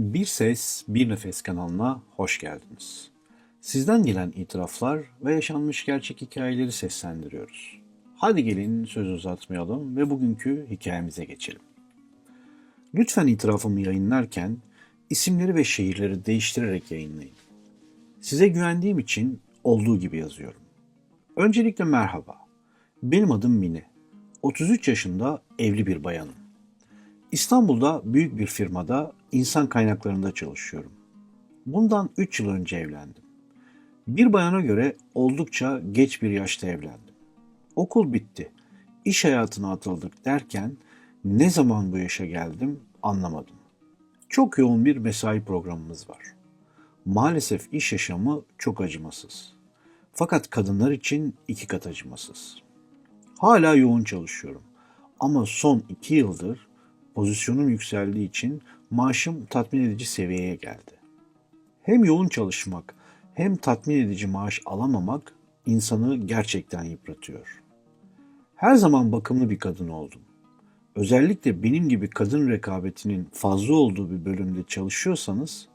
Bir Ses Bir Nefes kanalına hoş geldiniz. Sizden gelen itiraflar ve yaşanmış gerçek hikayeleri seslendiriyoruz. Hadi gelin sözü uzatmayalım ve bugünkü hikayemize geçelim. Lütfen itirafımı yayınlarken isimleri ve şehirleri değiştirerek yayınlayın. Size güvendiğim için olduğu gibi yazıyorum. Öncelikle merhaba. Benim adım Mine. 33 yaşında evli bir bayanım. İstanbul'da büyük bir firmada insan kaynaklarında çalışıyorum. Bundan 3 yıl önce evlendim. Bir bayana göre oldukça geç bir yaşta evlendim. Okul bitti. İş hayatına atıldık derken ne zaman bu yaşa geldim anlamadım. Çok yoğun bir mesai programımız var. Maalesef iş yaşamı çok acımasız. Fakat kadınlar için iki kat acımasız. Hala yoğun çalışıyorum. Ama son iki yıldır pozisyonum yükseldiği için maaşım tatmin edici seviyeye geldi. Hem yoğun çalışmak hem tatmin edici maaş alamamak insanı gerçekten yıpratıyor. Her zaman bakımlı bir kadın oldum. Özellikle benim gibi kadın rekabetinin fazla olduğu bir bölümde çalışıyorsanız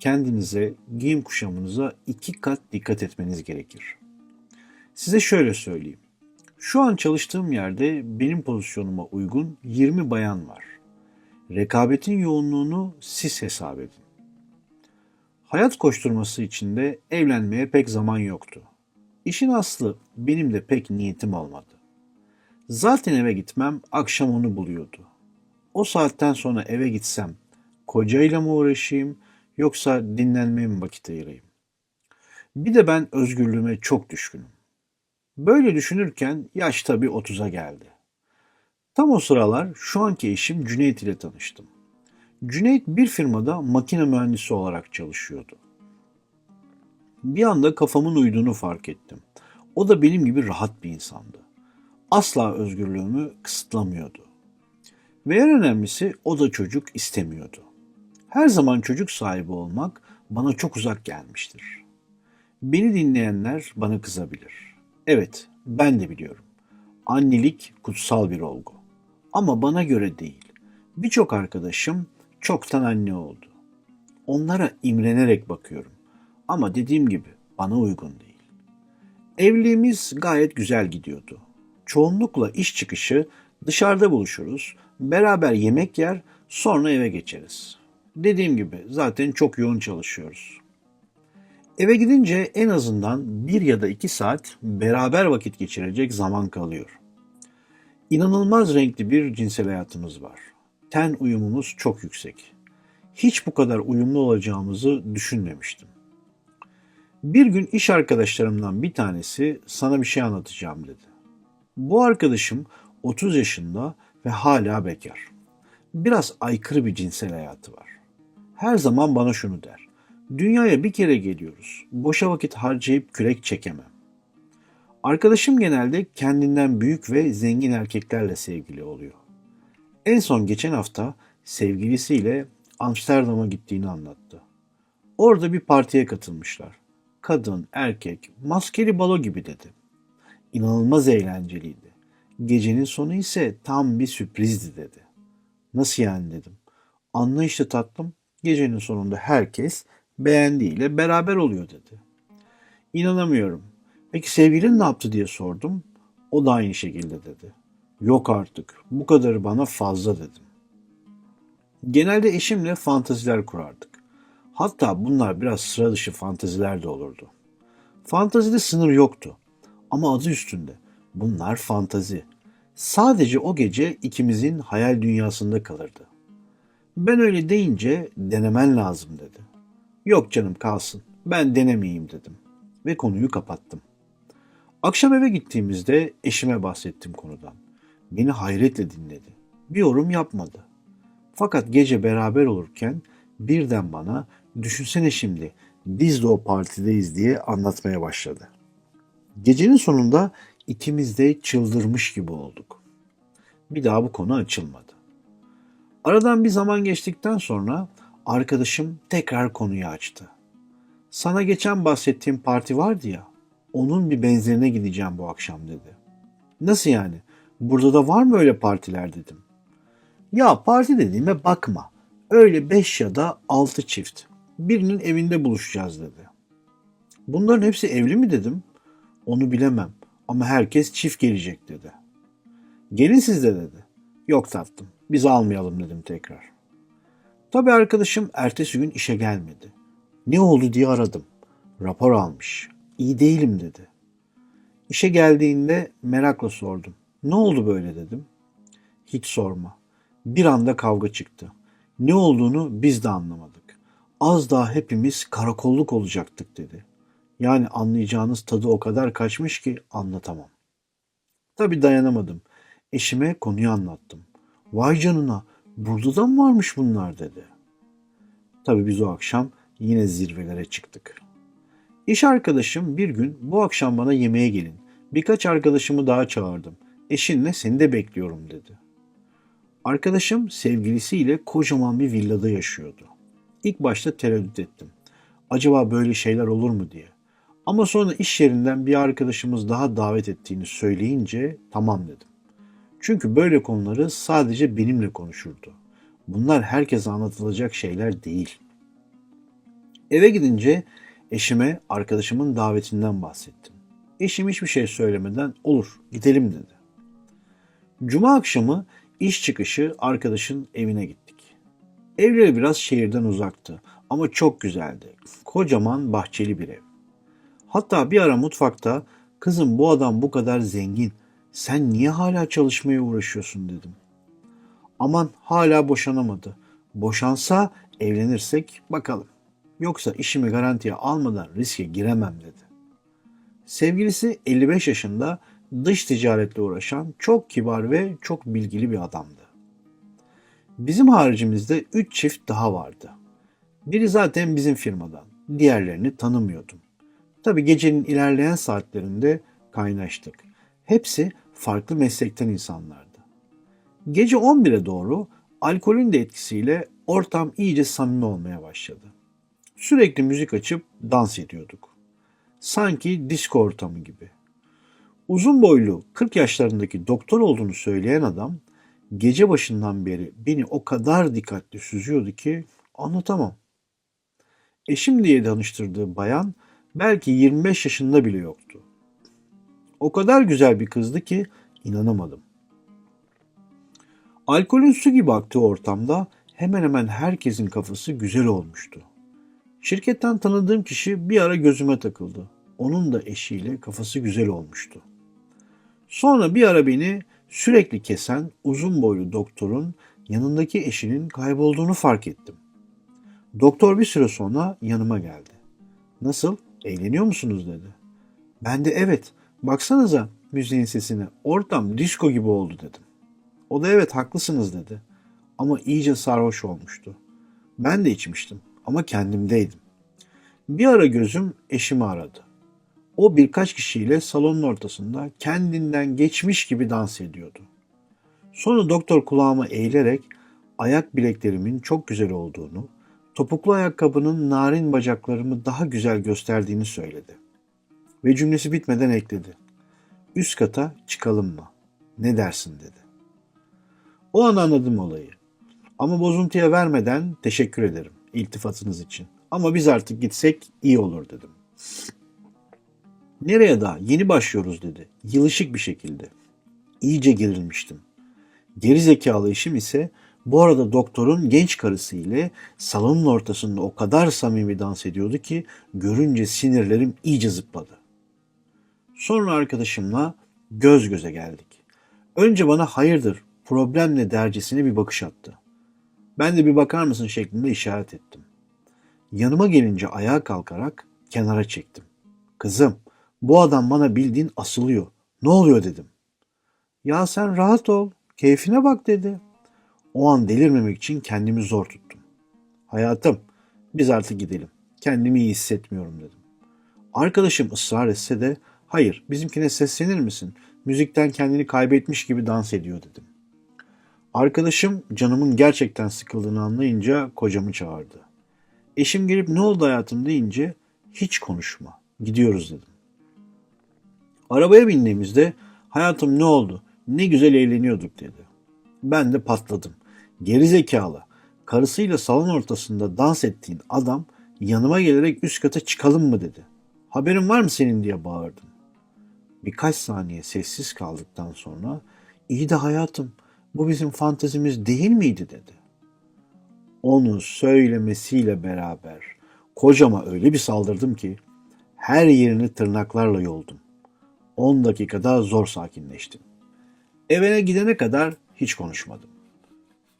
kendinize, giyim kuşamınıza iki kat dikkat etmeniz gerekir. Size şöyle söyleyeyim. Şu an çalıştığım yerde benim pozisyonuma uygun 20 bayan var. Rekabetin yoğunluğunu siz hesap edin. Hayat koşturması içinde evlenmeye pek zaman yoktu. İşin aslı benim de pek niyetim olmadı. Zaten eve gitmem akşam onu buluyordu. O saatten sonra eve gitsem kocayla mı uğraşayım yoksa dinlenmeye mi vakit ayırayım? Bir de ben özgürlüğüme çok düşkünüm. Böyle düşünürken yaş tabii 30'a geldi. Tam o sıralar şu anki eşim Cüneyt ile tanıştım. Cüneyt bir firmada makine mühendisi olarak çalışıyordu. Bir anda kafamın uyduğunu fark ettim. O da benim gibi rahat bir insandı. Asla özgürlüğümü kısıtlamıyordu. Ve en önemlisi o da çocuk istemiyordu. Her zaman çocuk sahibi olmak bana çok uzak gelmiştir. Beni dinleyenler bana kızabilir. Evet, ben de biliyorum. Annelik kutsal bir olgu. Ama bana göre değil. Birçok arkadaşım çoktan anne oldu. Onlara imrenerek bakıyorum. Ama dediğim gibi bana uygun değil. Evliliğimiz gayet güzel gidiyordu. Çoğunlukla iş çıkışı dışarıda buluşuruz, beraber yemek yer, sonra eve geçeriz. Dediğim gibi zaten çok yoğun çalışıyoruz. Eve gidince en azından bir ya da iki saat beraber vakit geçirecek zaman kalıyor. İnanılmaz renkli bir cinsel hayatımız var. Ten uyumumuz çok yüksek. Hiç bu kadar uyumlu olacağımızı düşünmemiştim. Bir gün iş arkadaşlarımdan bir tanesi sana bir şey anlatacağım dedi. Bu arkadaşım 30 yaşında ve hala bekar. Biraz aykırı bir cinsel hayatı var. Her zaman bana şunu der. Dünyaya bir kere geliyoruz. Boşa vakit harcayıp kürek çekemem. Arkadaşım genelde kendinden büyük ve zengin erkeklerle sevgili oluyor. En son geçen hafta sevgilisiyle Amsterdam'a gittiğini anlattı. Orada bir partiye katılmışlar. Kadın, erkek, maskeli balo gibi dedi. İnanılmaz eğlenceliydi. Gecenin sonu ise tam bir sürprizdi dedi. Nasıl yani dedim. Anla işte tatlım. Gecenin sonunda herkes beğendiğiyle beraber oluyor dedi. İnanamıyorum. Peki sevgilin ne yaptı diye sordum. O da aynı şekilde dedi. Yok artık. Bu kadarı bana fazla dedim. Genelde eşimle fantaziler kurardık. Hatta bunlar biraz sıra dışı fantaziler de olurdu. Fantazide sınır yoktu. Ama adı üstünde. Bunlar fantazi. Sadece o gece ikimizin hayal dünyasında kalırdı. Ben öyle deyince denemen lazım dedi. Yok canım kalsın. Ben denemeyeyim dedim. Ve konuyu kapattım. Akşam eve gittiğimizde eşime bahsettim konudan. Beni hayretle dinledi. Bir yorum yapmadı. Fakat gece beraber olurken birden bana düşünsene şimdi biz de o partideyiz diye anlatmaya başladı. Gecenin sonunda ikimiz de çıldırmış gibi olduk. Bir daha bu konu açılmadı. Aradan bir zaman geçtikten sonra arkadaşım tekrar konuyu açtı. Sana geçen bahsettiğim parti vardı ya, onun bir benzerine gideceğim bu akşam dedi. Nasıl yani? Burada da var mı öyle partiler dedim. Ya parti dediğime bakma. Öyle beş ya da altı çift. Birinin evinde buluşacağız dedi. Bunların hepsi evli mi dedim. Onu bilemem ama herkes çift gelecek dedi. Gelin siz de dedi. Yok tatlım biz almayalım dedim tekrar. Tabii arkadaşım ertesi gün işe gelmedi. Ne oldu diye aradım. Rapor almış. İyi değilim dedi. İşe geldiğinde merakla sordum. Ne oldu böyle dedim. Hiç sorma. Bir anda kavga çıktı. Ne olduğunu biz de anlamadık. Az daha hepimiz karakolluk olacaktık dedi. Yani anlayacağınız tadı o kadar kaçmış ki anlatamam. Tabii dayanamadım. Eşime konuyu anlattım. Vay canına burada da mı varmış bunlar dedi. Tabii biz o akşam yine zirvelere çıktık. İş arkadaşım bir gün bu akşam bana yemeğe gelin. Birkaç arkadaşımı daha çağırdım. Eşinle seni de bekliyorum dedi. Arkadaşım sevgilisiyle kocaman bir villada yaşıyordu. İlk başta tereddüt ettim. Acaba böyle şeyler olur mu diye. Ama sonra iş yerinden bir arkadaşımız daha davet ettiğini söyleyince tamam dedim. Çünkü böyle konuları sadece benimle konuşurdu. Bunlar herkese anlatılacak şeyler değil. Eve gidince eşime arkadaşımın davetinden bahsettim. Eşim hiçbir şey söylemeden olur gidelim dedi. Cuma akşamı iş çıkışı arkadaşın evine gittik. Evleri biraz şehirden uzaktı ama çok güzeldi. Kocaman bahçeli bir ev. Hatta bir ara mutfakta kızım bu adam bu kadar zengin sen niye hala çalışmaya uğraşıyorsun dedim. Aman hala boşanamadı. Boşansa evlenirsek bakalım. Yoksa işimi garantiye almadan riske giremem dedi. Sevgilisi 55 yaşında dış ticaretle uğraşan çok kibar ve çok bilgili bir adamdı. Bizim haricimizde 3 çift daha vardı. Biri zaten bizim firmadan, diğerlerini tanımıyordum. Tabi gecenin ilerleyen saatlerinde kaynaştık. Hepsi farklı meslekten insanlardı. Gece 11'e doğru alkolün de etkisiyle ortam iyice samimi olmaya başladı. Sürekli müzik açıp dans ediyorduk. Sanki disco ortamı gibi. Uzun boylu 40 yaşlarındaki doktor olduğunu söyleyen adam gece başından beri beni o kadar dikkatli süzüyordu ki anlatamam. Eşim diye tanıştırdığı bayan belki 25 yaşında bile yoktu. O kadar güzel bir kızdı ki inanamadım. Alkolün su gibi aktığı ortamda hemen hemen herkesin kafası güzel olmuştu. Şirketten tanıdığım kişi bir ara gözüme takıldı. Onun da eşiyle kafası güzel olmuştu. Sonra bir ara beni sürekli kesen uzun boylu doktorun yanındaki eşinin kaybolduğunu fark ettim. Doktor bir süre sonra yanıma geldi. Nasıl? Eğleniyor musunuz dedi. Ben de evet. Baksanıza müziğin sesine. Ortam disco gibi oldu dedim. O da evet haklısınız dedi. Ama iyice sarhoş olmuştu. Ben de içmiştim ama kendimdeydim. Bir ara gözüm eşimi aradı. O birkaç kişiyle salonun ortasında kendinden geçmiş gibi dans ediyordu. Sonra doktor kulağıma eğilerek ayak bileklerimin çok güzel olduğunu, topuklu ayakkabının narin bacaklarımı daha güzel gösterdiğini söyledi. Ve cümlesi bitmeden ekledi. Üst kata çıkalım mı? Ne dersin dedi. O an anladım olayı. Ama bozuntuya vermeden teşekkür ederim iltifatınız için. Ama biz artık gitsek iyi olur dedim. Nereye daha? Yeni başlıyoruz dedi. Yılışık bir şekilde. İyice gerilmiştim. Geri zekalı işim ise bu arada doktorun genç karısı ile salonun ortasında o kadar samimi dans ediyordu ki görünce sinirlerim iyice zıpladı. Sonra arkadaşımla göz göze geldik. Önce bana hayırdır, problem ne dercesine bir bakış attı. Ben de bir bakar mısın şeklinde işaret ettim. Yanıma gelince ayağa kalkarak kenara çektim. Kızım, bu adam bana bildiğin asılıyor. Ne oluyor dedim. Ya sen rahat ol, keyfine bak dedi. O an delirmemek için kendimi zor tuttum. Hayatım, biz artık gidelim. Kendimi iyi hissetmiyorum dedim. Arkadaşım ısrar etse de hayır bizimkine seslenir misin? Müzikten kendini kaybetmiş gibi dans ediyor dedim. Arkadaşım canımın gerçekten sıkıldığını anlayınca kocamı çağırdı. Eşim gelip ne oldu hayatım deyince hiç konuşma gidiyoruz dedim. Arabaya bindiğimizde hayatım ne oldu ne güzel eğleniyorduk dedi. Ben de patladım. Geri zekalı. karısıyla salon ortasında dans ettiğin adam yanıma gelerek üst kata çıkalım mı dedi. Haberin var mı senin diye bağırdım. Birkaç saniye sessiz kaldıktan sonra iyi de hayatım bu bizim fantezimiz değil miydi dedi. Onu söylemesiyle beraber kocama öyle bir saldırdım ki her yerini tırnaklarla yoldum. 10 dakikada zor sakinleştim. Evine gidene kadar hiç konuşmadım.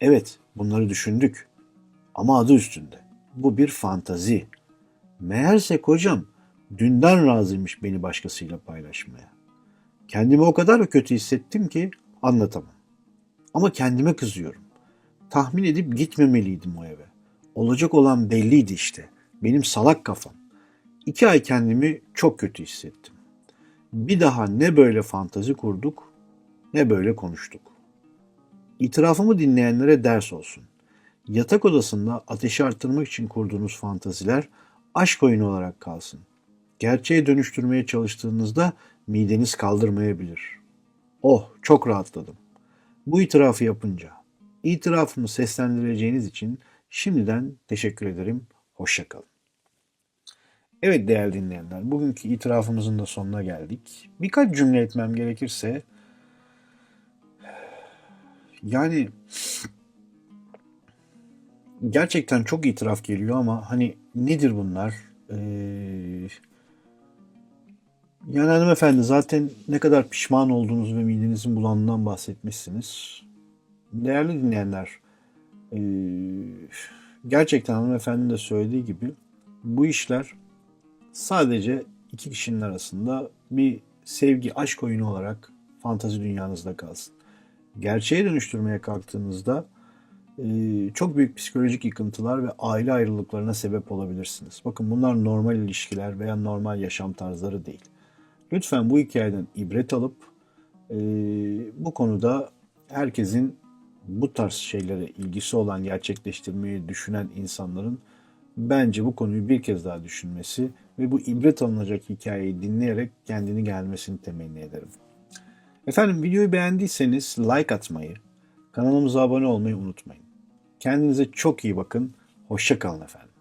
Evet, bunları düşündük. Ama adı üstünde. Bu bir fantazi. Meğerse kocam dünden razıymış beni başkasıyla paylaşmaya. Kendimi o kadar kötü hissettim ki anlatamam. Ama kendime kızıyorum. Tahmin edip gitmemeliydim o eve. Olacak olan belliydi işte. Benim salak kafam. İki ay kendimi çok kötü hissettim. Bir daha ne böyle fantazi kurduk ne böyle konuştuk. İtirafımı dinleyenlere ders olsun. Yatak odasında ateşi arttırmak için kurduğunuz fantaziler aşk oyunu olarak kalsın. Gerçeğe dönüştürmeye çalıştığınızda mideniz kaldırmayabilir. Oh çok rahatladım. Bu itirafı yapınca. İtirafımı seslendireceğiniz için şimdiden teşekkür ederim. Hoşçakalın. Evet değerli dinleyenler, bugünkü itirafımızın da sonuna geldik. Birkaç cümle etmem gerekirse, yani gerçekten çok itiraf geliyor ama hani nedir bunlar? Ee, yani hanımefendi zaten ne kadar pişman olduğunuz ve midenizin bulandığından bahsetmişsiniz. Değerli dinleyenler, ee, gerçekten hanımefendinin de söylediği gibi bu işler sadece iki kişinin arasında bir sevgi, aşk oyunu olarak fantazi dünyanızda kalsın. Gerçeğe dönüştürmeye kalktığınızda e, çok büyük psikolojik yıkıntılar ve aile ayrılıklarına sebep olabilirsiniz. Bakın bunlar normal ilişkiler veya normal yaşam tarzları değil. Lütfen bu hikayeden ibret alıp e, bu konuda herkesin bu tarz şeylere ilgisi olan gerçekleştirmeyi düşünen insanların bence bu konuyu bir kez daha düşünmesi ve bu ibret alınacak hikayeyi dinleyerek kendini gelmesini temenni ederim. Efendim videoyu beğendiyseniz like atmayı, kanalımıza abone olmayı unutmayın. Kendinize çok iyi bakın. Hoşça kalın efendim.